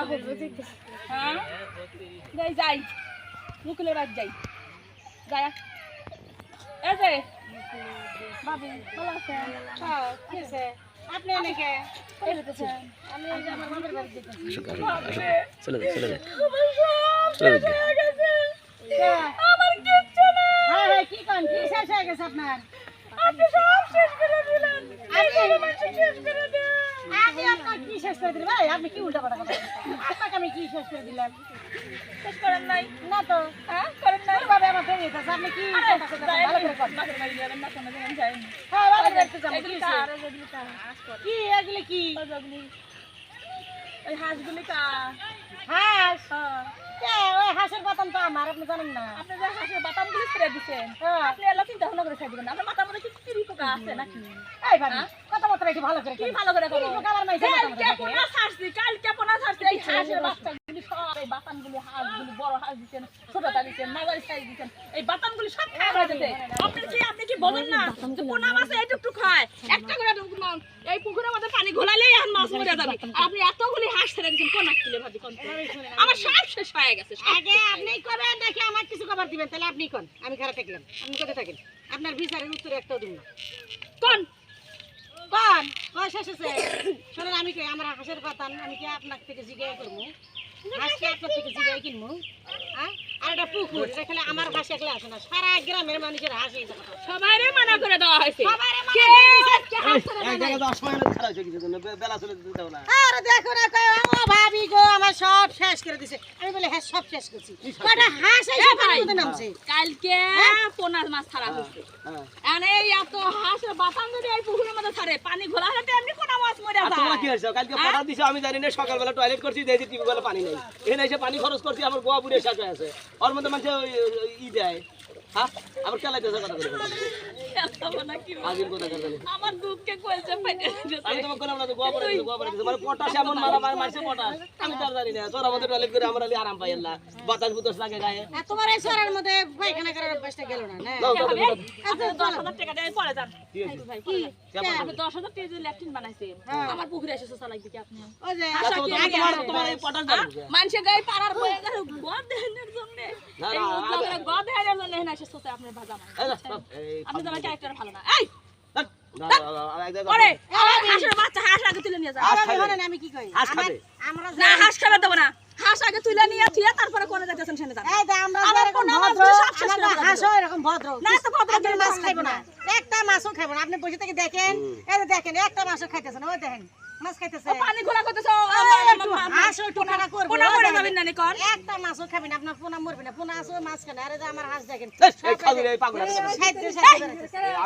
হবে হ্যাঁ? যাই যাই। মুকুলের বাদ যাই। যাই। এই যে। ভাবি ভালো আছেন হ্যাঁ, কি? আপনি আমি এই আমার বাড়ি চলে চলে চলে হয়ে হ্যাঁ। আমার কিচ্ছু না হ্যাঁ হ্যাঁ, কি কন? কি শেষ হয়ে গেছে আপনার? আপনি সব শেষ করে দিলেন। আমি- শেষ করে আপনার কি শেষ করে দিলে? ভাই আপনি কি উল্টা পাল্টা কথা আপনাকে আমি কি শেষ করে দিলাম? শেষ করেন নাই। না তো। হ্যাঁ করেন নাই। ভাবে আমার আপনি কি ভালো করে হ্যাঁ ভালো করে যাব, কি এগুলি কি কি? ওই হাঁসগুলি। কার? হাঁস? হ্যাঁ। কে, ওই হাঁসের বাতাম তো আমার আপনি জানেন না আপনি যে হাঁসের বাতামগুলি ছেড়ে দিছেন হ্যাঁ। আপনি এলো চিন্তা ভাবনা করে ছেড়ে দিবেন আপনার মাথার মধ্যে কি কিরি পোকা আছে নাকি এই হ্যাঁ? কথাবার্তা একটু ভালো করে কি কন। ভালো করে কিরি করব? পোকা আমার মাইসে মাথার মধ্যে কালকে পোনা ছাড়ছি, কালকে পোনা ছাড়ছি। এই হাঁসের বাচ্চাগুলি সব, এই বাতামগুলি, হাঁসগুলি, বড় হাঁস দিছেন, ছোটটা দিছেন, মাঝারি size দিছেন। এই সব হয়ে যেতে। আপনি কি বোঝেন না পোনা মাছে এইটুকটুক খায়। একটা করে এই পুকুরের মধ্যে পানি ঘোলালেই এখন মাছ মরে যাবে। আপনি এতগুলি হাঁস ছেড়ে দিচ্ছেন কোন কিলে ভাজি কোন? আমার সব শেষ হয়ে গেছে আগে আপনি করবেন নাকি আমার কিছু খবর দিবেন তাহলে আপনি কোন? আমি ঘরে থাকলাম আপনি কোথায় থাকেন? আপনার বিচারের উত্তর একটাও দিন না। কোন? কোন? কোন শেষ আছে শোনেন আমি কই আমার হাঁসের পাতান আমি কি আপনার থেকে জিজ্ঞাসা করব? হাঁসকে আপনার থেকে জিজ্ঞাসা কিনবো? হ্যাঁ? আর একটা পুকুর খেলে আমার হাসি একলা আসে না সারা গ্রামের মানুষের হাসি। সবাই মানা করে দেওয়া হয়েছে। সবাইরে আরে দেখো না ভাবি গো আমার সব শেষ করে দিছে। আমি বলে হ্যাঁ সব শেষ করছি। কয়টা হাঁস এই এ নামছে? কালকে পোনার মাছ ছাড়া হয়েছে। আর এই এত হাঁস বাতাম যদি এই পুকুরের মধ্যে ছাড়ে পানি ঘোলা হলে এমনি কোনা মাছ মরে তোমরা কি যায় কালকে দিছে আমি জানি না সকালবেলা টয়লেট করছি দেখছি টিউবওয়েলে পানি নেই। এখানে এসে পানি খরচ করছি আমার গোয়া শেষ হয়ে আছে। ওর মধ্যে মানুষ ই দেয়। হ্যাঁ? আবার কেলাইতেছে কথা করে আমার দুঃখে কইছে পাইতে। আমি তোমাকে বললাম না তো গোয়া পড়ে গেছে গোয়া পড়ে গেছে। মানে পটাশ এমন মারা মার মারছে পটাশ আমি তো জানি না। তোরা আমাদের টয়লেট করে আমরা আরাম পাই আল্লাহ। বাতাস বুতাস লাগে গায়ে। তোমার এই শহরের মধ্যে পায়খানা করার অভ্যাসটা গেল না না? নাও, দাও, দাও, দাও। আপনি দশ হাজার টাকা দিয়ে পরে যান। কি হয়েছে? ভাই কি? কেমন আপনি দশ হাজার টাকা দিয়ে ল্যাট্রিন বানাইছেন আমার পুকুরে এসে শোষা লাগবে কি আপনি ওই যে তা তো- আশা কি তোমার- তোমার এই পটাশ দাও মানুষের গায়ে পাড়ার বয়ে গেছে। গদ দেহানোর জন্য। না, এই না, উদ্যোগেরা গদ দেহানোর জন্য এখানে এসে শোষা আপনার বাজা মারে। এই না, এই আপনি তো ক্যারেক্টার ভালো না। এই! না, না, না, না, না, এই দেখো। ওরে আমার হাঁসের বাচ্চা হাঁস আগে তুলে নিয়ে যা আমি খাবে। বলেন আমি কি কই হাঁস আমার- খাবে। আমরা না হাঁস খাবে দেবো না হাঁস আগে তুলে নিয়ে থুয়ে তারপরে কোনে যাচ্ছেন সেনে যান এই যে আমরা আমার ভদ্র, মাছ সব শেষ আমার করে দিল। হাঁসও এরকম ভদ্র। না, তো ভদ্র আপনি মাছ খাইবো না। একটা মাছও খাইবো না। আপনি বসে থেকে দেখেন, এই দেখেন, একটা মাছও খাইতেছেন ও ওই দেখেন, মাছ খাইতেছে। পানি ঘোলা করতেছে ও এই আমার- একটু হাঁসও একটু পোনা মরে যাবেন না কোন একটা মাছও খাবি আপনার পোনা মরবে না। পোনা আছে, মাছ খায় না। যে আমার হাঁস দেখেন, এই, খাইতে- এই পাগল আছে। বেড়াইতেছে।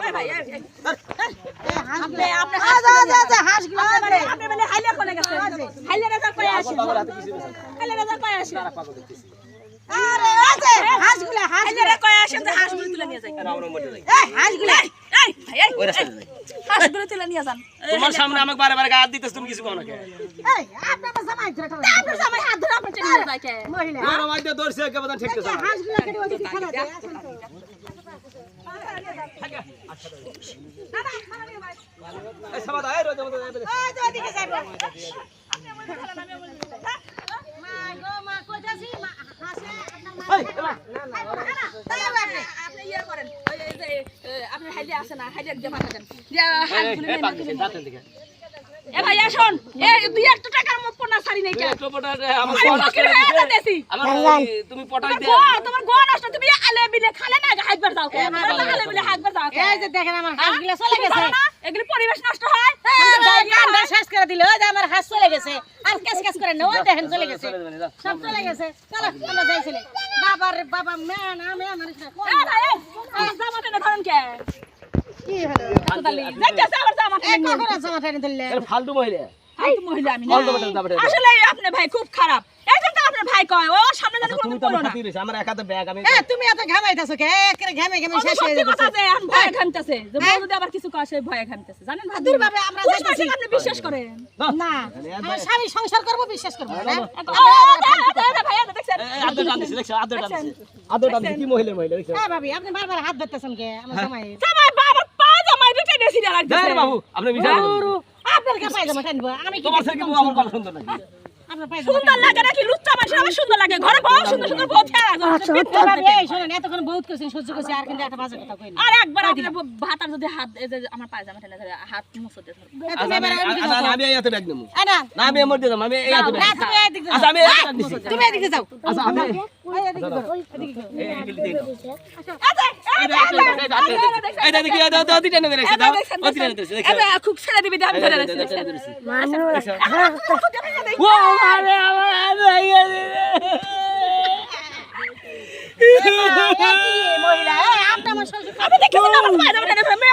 এই ভাই আপনি- আপনি আ, যা, যা, যা, মানে আপনি মানে হাইলে কোনে গেছেন হাইলে রাজা কই আসেন। হাইলে রাজা কই আসেন আরে, যে, হাঁসগুলো, হাইলে হাঁসগুলো। আসেন যে হাঁসগুলো তুলে নিয়ে যাই আর আমরা মরে যাই। এই, হাঁসগুলো। ওই রাস্তায় যাই। হাঁসগুলো তুলে নিয়ে যান তোমার সামনে আমাকে বারে বারে গায়ে দিতেছ তুমি কিছু কও কে এই, আপনি আমার জামাই ধরে টানো। আপনার জামাই হাত ধরে আপনি টেনে নিয়ে যায় কে মহিলা। আমার দিয়ে দৌড়ছে কে বদান ঠিক আছে হাঁসগুলো কেটে ওই যে ওদিকে যাইবো। মা গো, মা, কইতাছি, মা, হাসে, আপনার মা- এই এবার তাই আপনি। আপনি ইয়ে করেন ওই যে- যে এ, আপনি হাইলে আছে না হাইলে দিয়ে পাঠাতেন এ ভাই আসুন। এ দুই একটা নাই তুমি পটাই তোমার নষ্ট তুমি আলে বিলে খালে না হাইবার যাও কে আলে বিলে হাইবার যাও এই যে দেখেন আমার হাঁসগুলো চলে গেছে। পারো পরিবেশ নষ্ট হয়। এই শেষ করে দিল। ওই যে আমার হাঁস চলে গেছে। আর কেস কেস করে না ওই দেখেন চলে গেছে চলে যাবেন, যাও। সব চলে গেছে। চলো আমরা যাইছিলে বাবার বাবা আমি আমার এ ভাই এই, এই জামা টেনে ধরেন কে? কি হলো? যাইতেছে আবার জামা এই টেনে কখন জামা টেনে ধরলে এর ফালতু মহিলা। ফালতু মহিলা আমি না। ফালতু মহিলা, যাবে, যাবে। আসলে আপনি ভাই খুব খারাপ। এই জন্য আপনার ভাই কয় ও সামনে জানি তুমি কোনোদিন তো পড়ো আমার না আমার এক ব্যাগ আমি এ তুমি এত ঘামাইতেছো কে? একেবারে ঘামে ঘামে শেষ হয়ে সত্যি কথা যে এখন ভয়ে ঘামতেছে। যে বউ যদি আবার কিছু কয় সে ভয়ে ঘামতেছে। জানেন ভাবি দূর ভাবে আমরা যাইতেছি। আপনি বিশ্বাস করেন। না। আমার স্বামী সংসার করব বিশ্বাস করব না? ও, ও, ও, ও, ও, ভাইয়া দেখছেন? আদর টান দিছে আদর টান আদর টান কি মহিলা মহিলা দেখছ হ্যাঁ ভাবি আপনি বারবার হাত ধরতেছেন কে? আমার জামাই। জামাই বাবার পা জামাই দুটাই বেশি দেয়া বাবু আপনি বিচার করুন। আপনার কাছে পাই জামা টানবো আমি কি তোমার থেকে আমার সুন্দর নাকি? সুন্দর লাগে নাকি লুচ্চা মানুষের আবার সুন্দর লাগে ঘরে বউ সুন্দর সুন্দর বউ ছেড়ে এই শোনেন এতক্ষণ বহুত করছেন সহ্য করছি আর কিন্তু একটা বাজে কথা কই আর একবার আপনার ভাতার যদি হাত এই যে আমার পায়জামা টেনে ধরে হাত মুছে দিয়ে আচ্ছা, আমি- আচ্ছা, না, আমি এই হাতে ব্যাগ নেব। না, আমি এর মধ্যে আমি এই হাতে ব্যাগ না নেব। তুমি আচ্ছা, আমি এই হাতে দিছি। যাও আচ্ছা, আমি এই-। আচ্ছা ওই খুব ছেড়ে দিবি আমি ধরে রাখছি আরে, আমার হাত ভেঙে। এই মহিলা আপনি আমার শ্বশুর আমি দেখেছি না আমার মেয়ে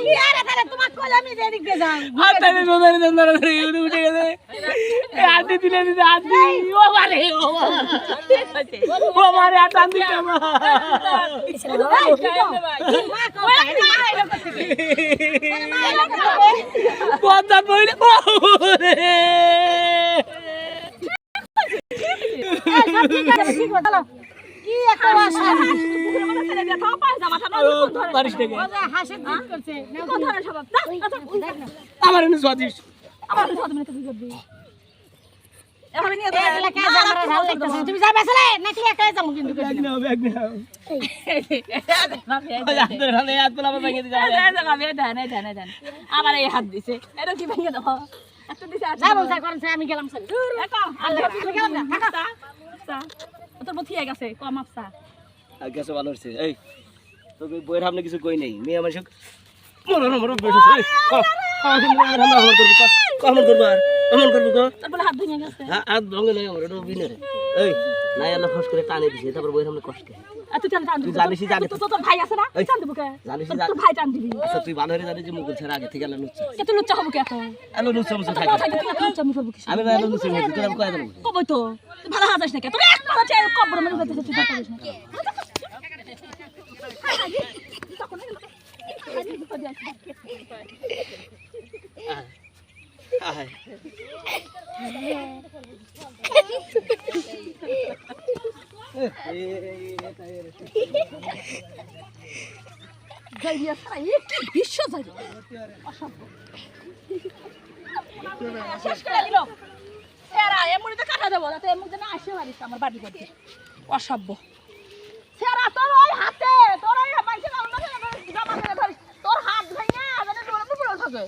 কি আরে তাহলে তোমার কলামি আমি যাও উঠে গেছে। তুলে দিছে, হাত দিয়ে। ও মারে, ও মারে। ও মারে, হাত টান দিছে মা পদ্মা পড়লে, রে। কি একটা বাসা আমার স্বাদিষ্ট। আমার সাথে সাথে মিনিট করবি এভাবে নিয়ে এই এগুলা কাজ আমার ভালো লাগতেছে না। তুমি যাবে আসলে নাকি একাই যাব কিন্তু হাত দিছে আমার। এই হাত দিছে এটা কি ভেঙে দাও একটা দিছে আর যাব যা করেন সে আমি গেলাম আচ্ছা আচ্ছা তোর বথি গেছে কম আপসা গেছে ভালো হচ্ছে। এই, বইয়ের সামনে কিছু কই নাই। মেয়ে মানুষ মরো না, মরো, বসে আছে। এই, ক, ক, আমি বইয়ের সামনে অমন করব, ক, ক, অমন করব আর, অমন করব, বলে হাত ভেঙে গেছে হ্যাঁ, হাত ভঙ্গে নাই আমার, এটা অভিনয়। এই, নাই আল্লাহ ফস করে টানে দিছে, তারপর বইয়ের সামনে কষ্ট। তুই জানিসই জানিস। তো তোর ভাই আছে না টান দিবি কে জানিস। তোর ভাই টান দিবি আচ্ছা, তুই ভালো করে জানিস যে মুকুল ছাড়া আগে থেকে। কে তুই লুচ্চা হব কে তো থাকে। তুই লুচ্চা হব কি আমি না আল্লাহ নুচ্ছে মুচ্ছে, তোর আমি কয়ে দেবো। কবই তো ভালো হাজাস না কে তোর এক কথা চাই কবর মানে যাতে তুই কথা বলিস না আয়। গাইয়া সারা একটি বিশ্ব শেষ করে দিল সেরা এমনি তো কাটা দেবো তাতে এমন যেন আসে পারিস আমার বাড়ি করতে অসভ্য সেরা তোর ওই হাতে তোর ওই বাইকে তোর হাত ভেঙে ডোরে পুরো থাকে